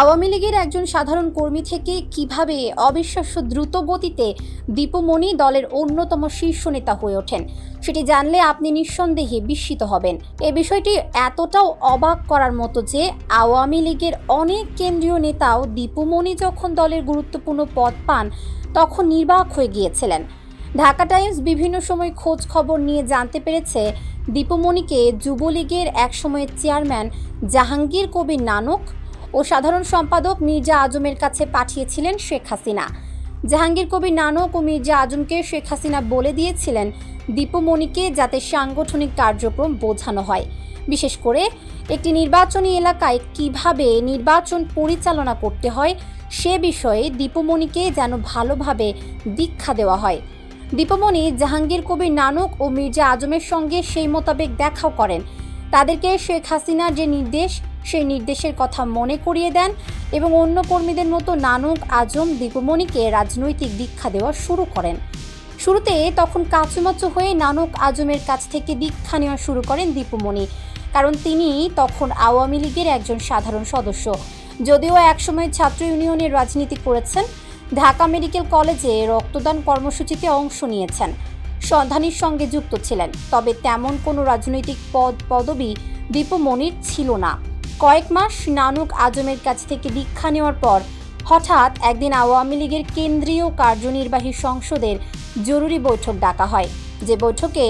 আওয়ামী লীগের একজন সাধারণ কর্মী থেকে কীভাবে অবিশ্বাস্য দ্রুত গতিতে দীপুমণি দলের অন্যতম শীর্ষ নেতা হয়ে ওঠেন, সেটি জানলে আপনি নিঃসন্দেহে বিস্মিত হবেন। এ বিষয়টি এতটাও অবাক করার মতো যে আওয়ামী লীগের অনেক কেন্দ্রীয় নেতাও দীপুমণি যখন দলের গুরুত্বপূর্ণ পদ পান, তখন নির্বাক হয়ে গিয়েছিলেন। ঢাকা টাইমস বিভিন্ন সময় খোঁজ খবর নিয়ে জানতে পেরেছে, দীপুমণিকে যুবলীগের একসময়ের চেয়ারম্যান জাহাঙ্গীর কবির নানক ও সাধারণ সম্পাদক মির্জা আজমের কাছে পাঠিয়েছিলেন শেখ হাসিনা। জাহাঙ্গীর কবির নানক ও মির্জা আজমকে শেখ হাসিনা বলে দিয়েছিলেন দীপুমণিকে যাতে সাংগঠনিক কার্যক্রম বোঝানো হয়। বিশেষ করে একটি নির্বাচনী এলাকায় কীভাবে নির্বাচন পরিচালনা করতে হয়, সে বিষয়ে দীপুমণিকে যেন ভালোভাবে দীক্ষা দেওয়া হয়। দীপমণি জাহাঙ্গীর কবির নানক ও মির্জা আজমের সঙ্গে সেই মোতাবেক দেখাও করেন। তাদেরকে শেখ হাসিনার যে নির্দেশ সেই নির্দেশের কথা মনে করিয়ে দেন এবং অন্য কর্মীদের মতো নানক আজম দীপমণিকে রাজনৈতিক দীক্ষা দেওয়া শুরু করেন। শুরুতে তখন কাচুমাচু হয়ে নানক আজমের কাছ থেকে দীক্ষা নেওয়া শুরু করেন দীপুমণি, কারণ তিনি তখন আওয়ামী লীগের একজন সাধারণ সদস্য। যদিও একসময় ছাত্র ইউনিয়নের রাজনীতি করেছেন, ঢাকা মেডিকেল কলেজে রক্তদান কর্মসূচিতে অংশ নিয়েছেন, সন্ধানীর সঙ্গে যুক্ত ছিলেন, তবে তেমন কোনো রাজনৈতিক পদ পদবি দীপমণির ছিল না। কয়েক মাস নানুক আজমের কাছ থেকে দীক্ষা নেওয়ার পর হঠাৎ একদিন আওয়ামী লীগের কেন্দ্রীয় কার্যনির্বাহী সংসদের জরুরি বৈঠক ডাকা হয়। যে বৈঠকে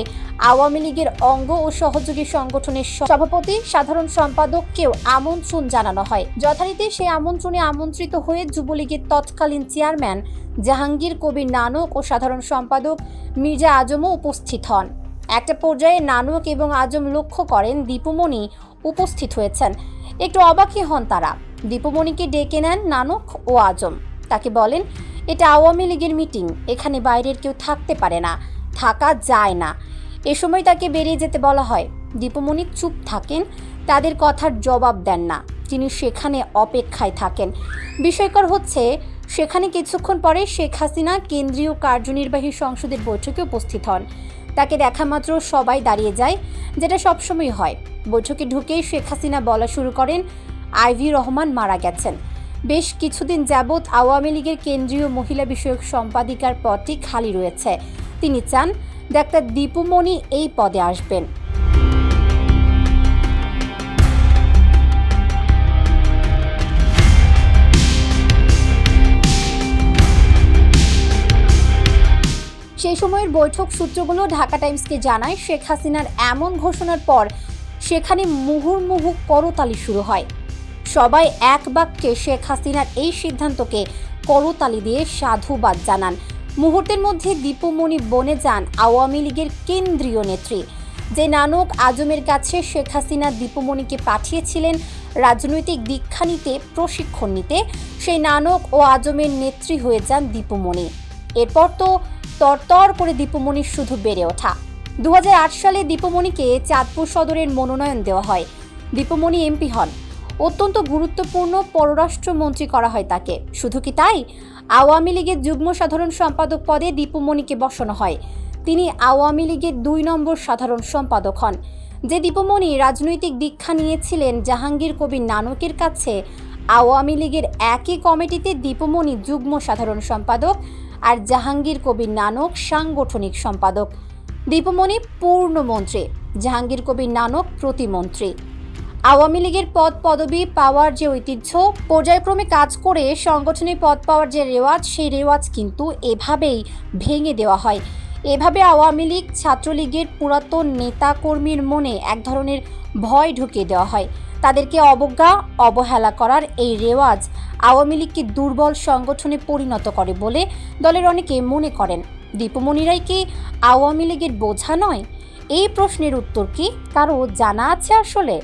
আওয়ামী লীগের অঙ্গ ও সহযোগী সংগঠনের সভাপতি, সাধারণ সম্পাদককেও আমন্ত্রণ জানানো হয়। যথারীতি সেই আমন্ত্রণে আমন্ত্রিত হয়ে যুবলীগের তৎকালীন চেয়ারম্যান জাহাঙ্গীর কবির নানক ও সাধারণ সম্পাদক মির্জা আজমও উপস্থিত হন। একটা পর্যায়ে নানক এবং আজম লক্ষ্য করেন দীপুমণি উপস্থিত হয়েছেন। একটু অবাকই হন তারা। দীপুমণিকে ডেকে নেন নানক ও আজম। তাকে বলেন, এটা আওয়ামী লীগের মিটিং, এখানে বাইরের কেউ থাকতে পারে না, থাকা যায় না। এ সময় তাকে বেরিয়ে যেতে বলা হয়। দীপুমণি চুপ থাকেন, তাদের কথার জবাব দেন না। তিনি সেখানে অপেক্ষায় থাকেন। বিষয়কর হচ্ছে, সেখানে কিছুক্ষণ পরে শেখ হাসিনা কেন্দ্রীয় কার্যনির্বাহী সংসদের বৈঠকে উপস্থিত হন। তাকে দেখা মাত্র সবাই দাঁড়িয়ে যায়, যেটা সবসময় হয়। বৈঠকে ঢুকেই শেখ হাসিনা বলা শুরু করেন, আইভি রহমান মারা গেছেন। বেশ কিছুদিন যাবৎ আওয়ামী লীগের কেন্দ্রীয় মহিলা বিষয়ক সম্পাদিকার পদটি খালি রয়েছে। তিনি চান ডাক্তার দীপুমণি এই পদে আসবেন। সময়ের বৈঠক সূত্রগুলো ঢাকা টাইমসকে জানায়, শেখ হাসিনার এমন ঘোষণার পর সেখানে মুহুর্মুহু করতালি শুরু হয়। সবাই এক বাক্যে শেখ হাসিনার এই সিদ্ধান্তকে করতালি দিয়ে সাধুবাদ জানান। মুহূর্তের মধ্যে দীপুমণি বনে যান আওয়ামী লীগের কেন্দ্রীয় নেত্রী। যে নানক আজমের কাছে শেখ হাসিনা দীপুমণিকে পাঠিয়েছিলেন রাজনৈতিক দীক্ষা নিতে, প্রশিক্ষণ নিতে, সেই নানক ও আজমের নেত্রী হয়ে যান দীপুমণি। এরপর তো তরতর করে দীপুমণির শুধু বেড়ে ওঠা। দু হাজার আট সালে দীপুমণিকে চাঁদপুর সদরের মনোনয়ন দেওয়া হয়। দীপুমণি এমপি হন। অত্যন্ত গুরুত্বপূর্ণ পররাষ্ট্রমন্ত্রী করা হয় তাকে। শুধু কি তাই? আওয়ামী লীগের যুগ্ম সাধারণ সম্পাদক পদে দীপুমণিকে বসানো হয়। তিনি আওয়ামী লীগের দুই নম্বর সাধারণ সম্পাদক হন। যে দীপুমণি রাজনৈতিক দীক্ষা নিয়েছিলেন জাহাঙ্গীর কবির নানকের কাছে, আওয়ামী লীগের একই কমিটিতে দীপুমণি যুগ্ম সাধারণ সম্পাদক আর জাহাঙ্গীর কবির নানক সাংগঠনিক সম্পাদক। দীপুমণি পূর্ণমন্ত্রী, জাহাঙ্গীর কবির নানক প্রতিমন্ত্রী। আওয়ামী লীগের পদ পদবি পাওয়ার যে ঐতিহ্য, পর্যায়ক্রমে কাজ করে সংগঠনে পদ পাওয়ার যে রেওয়াজ, সেই রেওয়াজ কিন্তু এভাবেই ভেঙে দেওয়া হয়। এভাবে আওয়ামী লীগ ছাত্রলীগের পুরাতন নেতা কর্মীর মনে এক ধরনের ভয় ঢুকিয়ে দেওয়া হয়। তাদেরকে অবজ্ঞা, অবহেলা করার এই রেওয়াজ আওয়ামী লীগকে দুর্বল সংগঠনে পরিণত করে বলে দলের অনেকে মনে করেন। দীপমণিরাই কি আওয়ামী লীগের বোঝা নয়? এই প্রশ্নের উত্তর কি কারও জানা আছে আসলে?